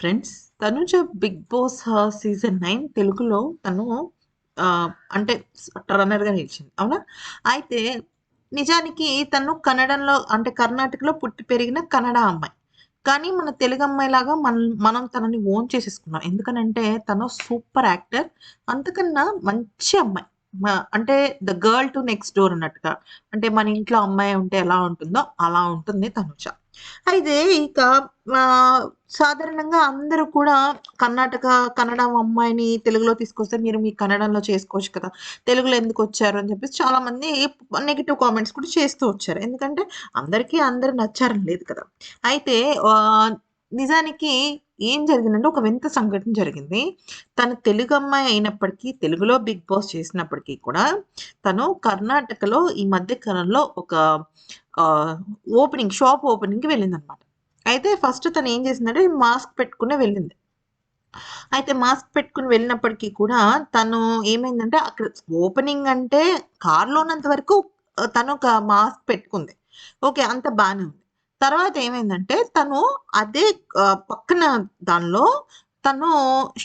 Friends Tanuja Bigg Boss season nine తెలుగులో తను అంటే రన్నర్గా నిలిచింది అవునా? అయితే నిజానికి తను కన్నడంలో అంటే కర్ణాటకలో పుట్టి పెరిగిన కన్నడ అమ్మాయి. కానీ మన తెలుగు అమ్మాయి లాగా మనం మనం తనని ఓన్ చేసేసుకున్నాం. ఎందుకనంటే తను సూపర్ యాక్టర్ అంతకన్నా మంచి అమ్మాయి. అంటే the girl to next door అన్నట్టుగా. అంటే మన ఇంట్లో అమ్మాయి ఉంటే ఎలా ఉంటుందో అలా ఉంటుంది తనుజ. అయితే ఇక సాధారణంగా అందరూ కూడా కర్ణాటక కన్నడ అమ్మాయిని తెలుగులో తీసుకొస్తే మీరు మీ కన్నడంలో చేసుకోవచ్చు కదా. తెలుగులో ఎందుకు వచ్చారు అని చెప్పేసి చాలా మంది నెగిటివ్ కామెంట్స్ కూడా చేస్తూ వచ్చారు. ఎందుకంటే అందరికీ అందరు నచ్చారని లేదు కదా. అయితే నిజానికి ఏం జరిగిందంటే ఒక వింత సంఘటన జరిగింది. తను తెలుగు అమ్మాయి అయినప్పటికీ తెలుగులో బిగ్ బాస్ చేసినప్పటికీ కూడా తను కర్ణాటకలో ఈ మధ్య కాలంలో ఒక ఓపెనింగ్ షాప్ ఓపెనింగ్కి వెళ్ళింది అనమాట అయితే ఫస్ట్ తను ఏం చేసిందంటే మాస్క్ పెట్టుకునే వెళ్ళింది. అయితే మాస్క్ పెట్టుకుని వెళ్ళినప్పటికీ కూడా తను ఏమైందంటే అక్కడ ఓపెనింగ్ అంటే కార్లో ఉన్నంత వరకు తను ఒక మాస్క్ పెట్టుకుంది. ఓకే అంత బాగానే ఉంది. తర్వాత ఏమైందంటే తను అదే పక్కన దానిలో తను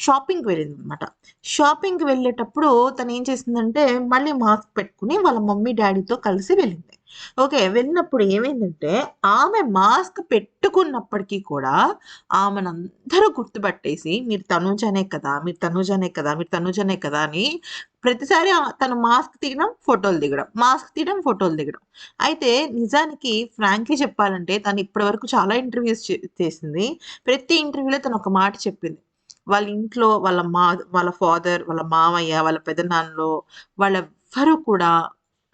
షాపింగ్కి వెళ్ళింది అనమాట షాపింగ్కి వెళ్ళేటప్పుడు తను ఏం చేసిందంటే మళ్ళీ మాస్క్ పెట్టుకుని వాళ్ళ మమ్మీ డాడీతో కలిసి వెళ్ళింది. ఓకే వెళ్ళినప్పుడు ఏమైందంటే ఆమె మాస్క్ పెట్టుకున్నప్పటికీ కూడా ఆమెను అందరూ గుర్తుపట్టేసి మీరు తనూజనే కదా మీరు తనూజనే కదా మీరు తనూజనే కదా అని ప్రతిసారి తను మాస్క్ తీయడం ఫోటోలు దిగడం మాస్క్ తీయడం ఫోటోలు దిగడం. అయితే నిజానికి ఫ్రాంక్లీ చెప్పాలంటే తను ఇప్పటివరకు చాలా ఇంటర్వ్యూస్ చేసింది. ప్రతి ఇంటర్వ్యూలో తను ఒక మాట చెప్పింది. వాళ్ళ ఇంట్లో వాళ్ళ మా వాళ్ళ ఫాదర్ వాళ్ళ మామయ్య వాళ్ళ పెదనాన్నలో వాళ్ళెవ్వరూ కూడా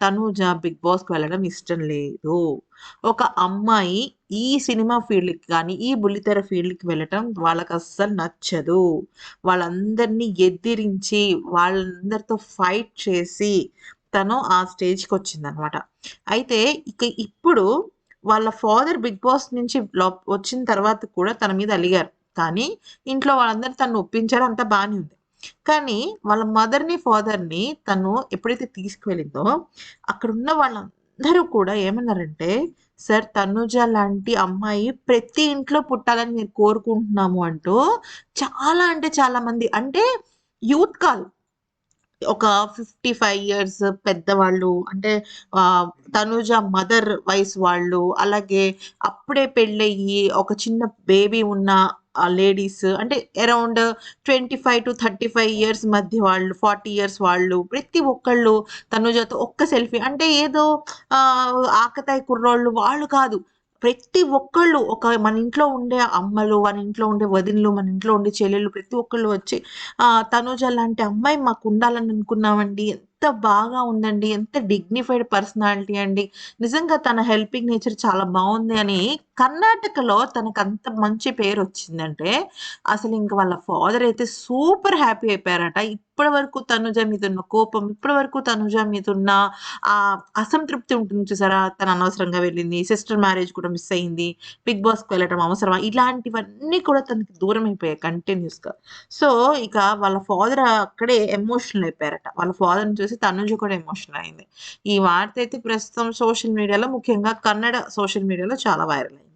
తనూజ బిగ్ బాస్కి వెళ్ళడం ఇష్టం లేదు. ఒక అమ్మాయి ఈ సినిమా ఫీల్డ్కి కానీ ఈ బుల్లితెర ఫీల్డ్కి వెళ్ళటం వాళ్ళకి అస్సలు నచ్చదు. వాళ్ళందరినీ ఎదిరించి వాళ్ళందరితో ఫైట్ చేసి తను ఆ స్టేజ్కి వచ్చిందనమాట అయితే ఇక ఇప్పుడు వాళ్ళ ఫాదర్ బిగ్ బాస్ నుంచి లో- వచ్చిన తర్వాత కూడా తన మీద అలిగారు. కానీ ఇంట్లో వాళ్ళందరూ తను ఒప్పించారు అంతా బాగానే ఉంది. కానీ వాళ్ళ మదర్ని ఫాదర్ని తను ఎప్పుడైతే తీసుకువెళ్ళిందో అక్కడ ఉన్న వాళ్ళందరూ కూడా ఏమన్నారంటే సార్ తనుజ లాంటి అమ్మాయి ప్రతి ఇంట్లో పుట్టాలని మీరు కోరుకుంటున్నాము అంటూ చాలా అంటే చాలా మంది అంటే యూత్ కాల్ ఒక ఫిఫ్టీ ఫైవ్ ఇయర్స్ పెద్దవాళ్ళు అంటే తనుజ మదర్ వయసు వాళ్ళు అలాగే అప్పుడే పెళ్ళయ్యి ఒక చిన్న బేబీ ఉన్న లేడీస్ అంటే around twenty five to thirty five years మధ్య వాళ్ళు ఫార్టీ ఇయర్స్ వాళ్ళు ప్రతి ఒక్కళ్ళు తనుజతో ఒక్క సెల్ఫీ అంటే ఏదో ఆకతాయి కుర్రోళ్ళు వాళ్ళు కాదు. ప్రతి ఒక్కళ్ళు ఒక మన ఇంట్లో ఉండే అమ్మలు మన ఇంట్లో ఉండే వదినలు మన ఇంట్లో ఉండే చెల్లెళ్ళు ప్రతి ఒక్కళ్ళు వచ్చి తనుజ లాంటి అమ్మాయి మాకు ఉండాలని అనుకున్నామండి. ఎంత బాగా ఉందండి ఎంత డిగ్నిఫైడ్ పర్సనాలిటీ అండి. నిజంగా తన హెల్పింగ్ నేచర్ చాలా బాగుంది అని కర్ణాటకలో తనకు అంత మంచి పేరు వచ్చిందంటే అసలు ఇంక వాళ్ళ ఫాదర్ అయితే సూపర్ హ్యాపీ అయిపోయారట. ఇప్పటి వరకు తనుజ మీద ఉన్న కోపం ఇప్పటి వరకు తనుజ మీద ఉన్న ఆ అసంతృప్తి ఉంటుంది చూసారా? తను అనవసరంగా వెళ్ళింది సిస్టర్ మ్యారేజ్ కూడా మిస్ అయింది బిగ్ బాస్కి వెళ్ళటం అవసరమా? ఇలాంటివన్నీ కూడా తనకి దూరం అయిపోయాయి కంటిన్యూస్గా. సో ఇక వాళ్ళ ఫాదర్ అక్కడే ఎమోషనల్ అయిపోయారట. వాళ్ళ ఫాదర్ని చూసి తనుజ కూడా ఎమోషనల్ అయింది. ఈ వార్త అయితే ప్రస్తుతం సోషల్ మీడియాలో ముఖ్యంగా కన్నడ సోషల్ మీడియాలో చాలా వైరల్ అయింది.